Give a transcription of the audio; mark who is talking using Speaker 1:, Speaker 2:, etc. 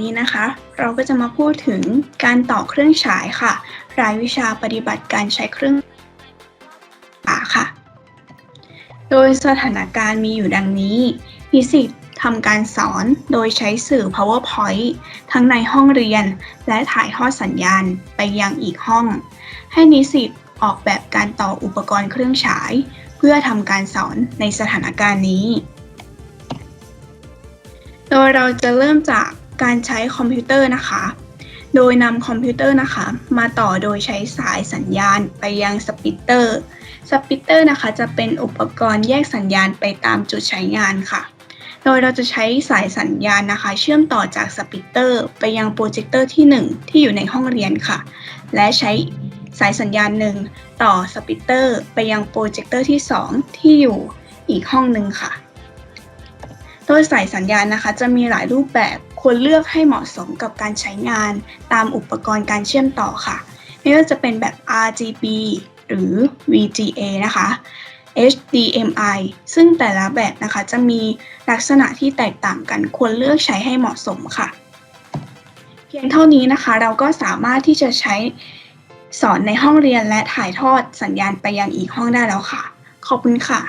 Speaker 1: นนี้นะคะ เราก็จะมาพูดถึงการต่อเครื่องฉายค่ะ รายวิชาปฏิบัติการใช้เครื่องฉายค่ะ โดยสถานการณ์มีอยู่ดังนี้นิสิตทำการสอนโดยใช้สื่อ PowerPoint ทั้งในห้องเรียน และถ่ายทอดสัญญาณไปยังอีกห้อง ให้นิสิตออกแบบการต่ออุปกรณ์เครื่องฉาย เพื่อทำการสอนในสถานการณ์นี้ โดยเราจะเริ่มจาก การใช้คอมพิวเตอร์นะคะ โดยนำคอมพิวเตอร์นะคะ มาต่อโดยใช้สายสัญญาณไปยังสปิเตอร์ สปิเตอร์นะคะจะเป็นอุปกรณ์แยกสัญญาณไปตามจุดใช้งานค่ะ โดยเราจะใช้สายสัญญาณนะคะ เชื่อมต่อจากสปิเตอร์ไปยังโปรเจคเตอร์ที่ 1 ที่อยู่ในห้องเรียนค่ะ และใช้สายสัญญาณหนึ่งต่อสปิเตอร์ไปยังโปรเจคเตอร์ที่ 2 ที่อยู่อีกห้องหนึ่งค่ะ โดยสายสัญญาณนะคะจะมีหลายรูปแบบ ควรเลือกให้เหมาะสมกับการใช้งานตามอุปกรณ์การเชื่อมต่อค่ะ ไม่ว่าจะเป็นแบบ RGB หรือ VGA นะคะ HDMI ซึ่งแต่ละแบบนะคะจะมีลักษณะที่แตกต่างกันควรเลือกใช้ให้เหมาะสมค่ะ เพียงเท่านี้นะคะเราก็สามารถที่จะใช้สอนในห้องเรียนและถ่ายทอดสัญญาณไปยังอีกห้องได้แล้วค่ะ ขอบคุณค่ะ